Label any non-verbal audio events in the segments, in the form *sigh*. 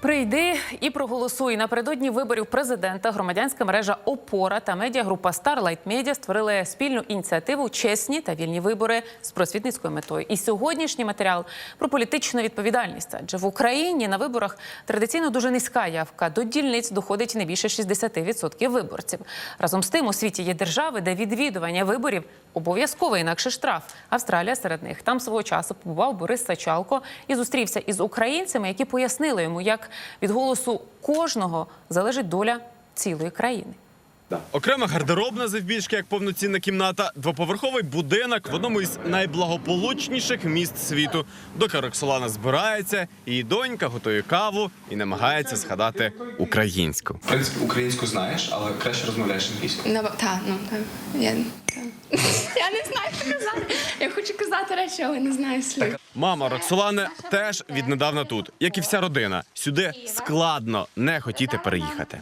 Прийди і проголосуй. Напередодні виборів президента громадянська мережа Опора та медіагрупа Starlight Media створили спільну ініціативу Чесні та вільні вибори з просвітницькою метою. І сьогоднішній матеріал про політичну відповідальність. Адже в Україні на виборах традиційно дуже низька явка. До дільниць доходить не більше 60% виборців. Разом з тим у світі є держави, де відвідування виборів обов'язковий інакше штраф. Австралія серед них там свого часу побував Борис Сачалко і зустрівся із українцями, які пояснили йому, як від голосу кожного залежить доля цілої країни. Окрема гардеробна завбільшки як повноцінна кімната, двоповерховий будинок в одному із найблагополучніших міст світу. Доки Роксолана збирається, її донька готує каву і намагається згадати українську. В принципі, українську знаєш, але краще розмовляєш англійською. Ну, та, ну, так. Я, та. *laughs* я не знаю, що казати. Я хочу казати речі, але не знаю слів. Мама Роксолани теж віднедавна тут, як і вся родина. Сюди складно не хотіти переїхати.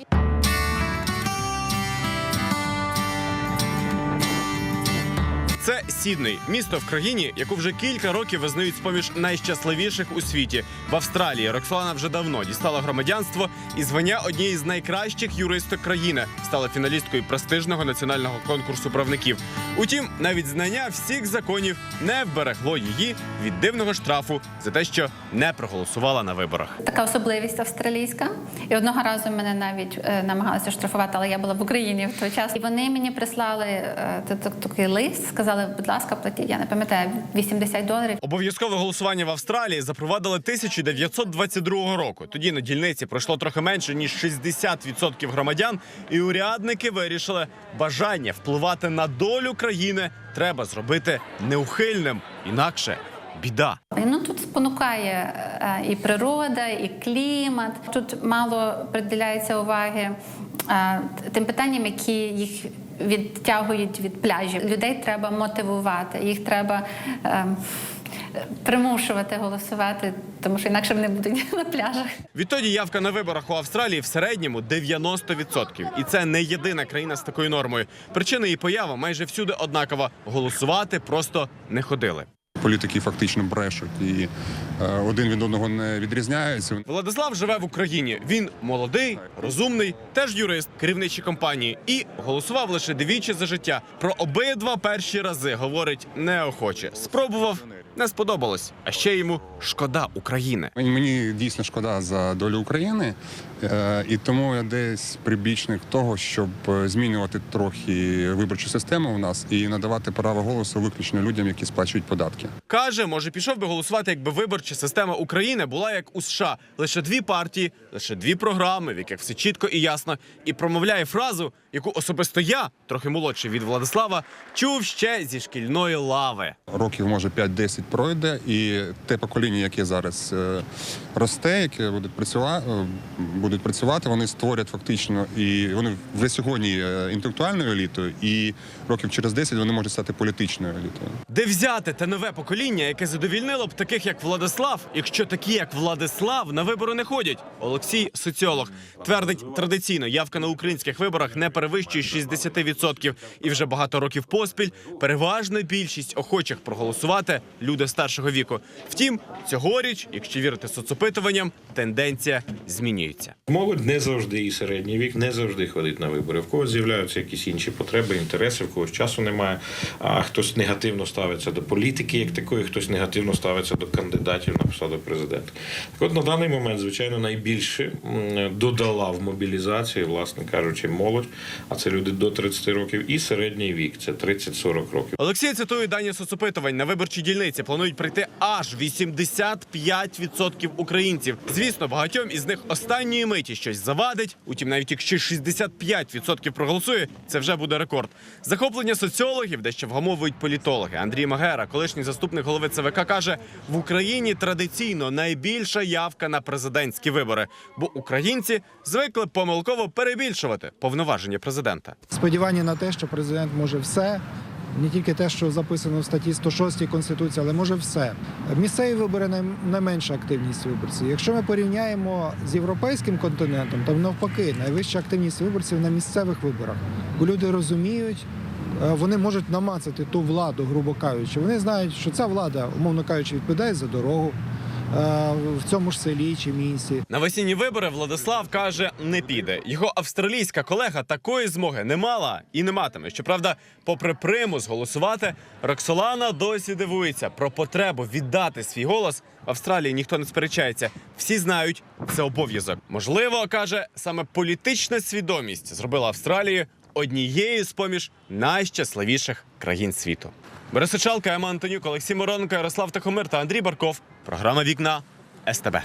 Ponce. Сідней, місто в країні, яку вже кілька років визнають з-поміж найщасливіших у світі. В Австралії Роксолана вже давно дістала громадянство і звання однієї з найкращих юристок країни. Стала фіналісткою престижного національного конкурсу правників. Утім, навіть знання всіх законів не вберегло її від дивного штрафу за те, що не проголосувала на виборах. Така особливість австралійська. І одного разу мене навіть е, намагалися штрафувати, але я була в Україні в той час. І вони мені прислали е, та- та- такий лист, сказали, будь ласка, платіть, я не пам'ятаю, 80 доларів. Обов'язкове голосування в Австралії запровадили 1922 року. Тоді на дільниці пройшло трохи менше ніж 60% громадян, і урядники вирішили, бажання впливати на долю країни треба зробити неухильним, інакше біда. Ну тут спонукає е, і природа, і клімат. Тут мало приділяється уваги е, тим питанням, які їх відтягують від пляжів. Людей треба мотивувати, їх треба. е, Примушувати голосувати, тому що інакше вони будуть *laughs* на пляжах. Відтоді явка на виборах у Австралії в середньому 90%. І це не єдина країна з такою нормою. Причина її появи майже всюди однакова: голосувати просто не ходили. Політики фактично брешуть і е, один від одного не відрізняються. Владислав живе в Україні. Він молодий, розумний, теж юрист, керівничі компанії і голосував лише двічі за життя. Про обидва перші рази говорить неохоче. Спробував, не сподобалось. А ще йому шкода України. Мені- Мені дійсно шкода за долю України, е, і тому я десь прибічник того, щоб е, змінювати трохи виборчу систему у нас і надавати право голосу виключно людям, які сплачують податки. Каже, може, пішов би голосувати, якби виборча система України була як у США. Лише дві партії, лише дві програми, в яких все чітко і ясно. І промовляє фразу, яку особисто я, трохи молодший від Владислава, чув ще зі шкільної лави. Років може 5-10 пройде, і те покоління, яке зараз е, росте, яке буде працювати, будуть працювати, вони створять фактично і вони вже сьогодні інтелектуальною елітою, і років через 10 вони можуть стати політичною елітою. Де взяти те нове покоління, яке задовільнило б таких, як Владислав, якщо такі, як Владислав, на вибори не ходять? Олексій соціолог твердить традиційно, явка на українських виборах не перевищує 60%. І вже багато років поспіль переважна більшість охочих проголосувати люди старшого віку. Втім, цьогоріч, якщо вірити соцопитуванням, тенденція змінюється. Молодь не завжди і середній вік не завжди ходить на вибори. В когось з'являються якісь інші потреби, інтереси, в когось часу немає. А хтось негативно ставиться до політики, як хтось негативно ставиться до кандидатів на посаду президента. Так от на даний момент, звичайно, найбільше додала в мобілізації, власне кажучи, молодь, а це люди до 30 років, і середній вік це 30-40 років. Олексій цитує дані соцопитувань. На виборчі дільниці планують прийти аж 85% українців. Звісно, багатьом із них останньої миті щось завадить. Утім, навіть якщо 65% проголосує, це вже буде рекорд. Захоплення соціологів дещо вгамовують політологи. Андрій Магера, колишній заступник голови ЦВК, каже: в Україні традиційно найбільша явка на президентські вибори, бо українці звикли помилково перебільшувати повноваження президента. сподівання на те, що президент може все. Не тільки те, що записано в статті 106 Конституції, але може все. Місцеві вибори найменша активність виборців. Якщо ми порівняємо з європейським континентом, то навпаки найвища активність виборців на місцевих виборах. Бо люди розуміють, вони можуть намацати ту владу, грубо кажучи. Вони знають, що ця влада, умовно кажучи, відповідає за дорогу, в цьому ж селі чи місті. На весінні вибори Владислав каже, не піде. Його австралійська колега такої змоги не мала і не матиме. Щоправда, попри примус голосувати, Роксолана досі дивується про потребу віддати свій голос. В Австралії ніхто не сперечається. Всі знають, це обов'язок. Можливо, каже, саме політична свідомість зробила Австралію однією з поміж найщасливіших країн світу. Борисичалка, Ема Антонюк, Олексій Моронко, Ярослав Тахомир та Андрій Барков. Програма Вікна СТБ.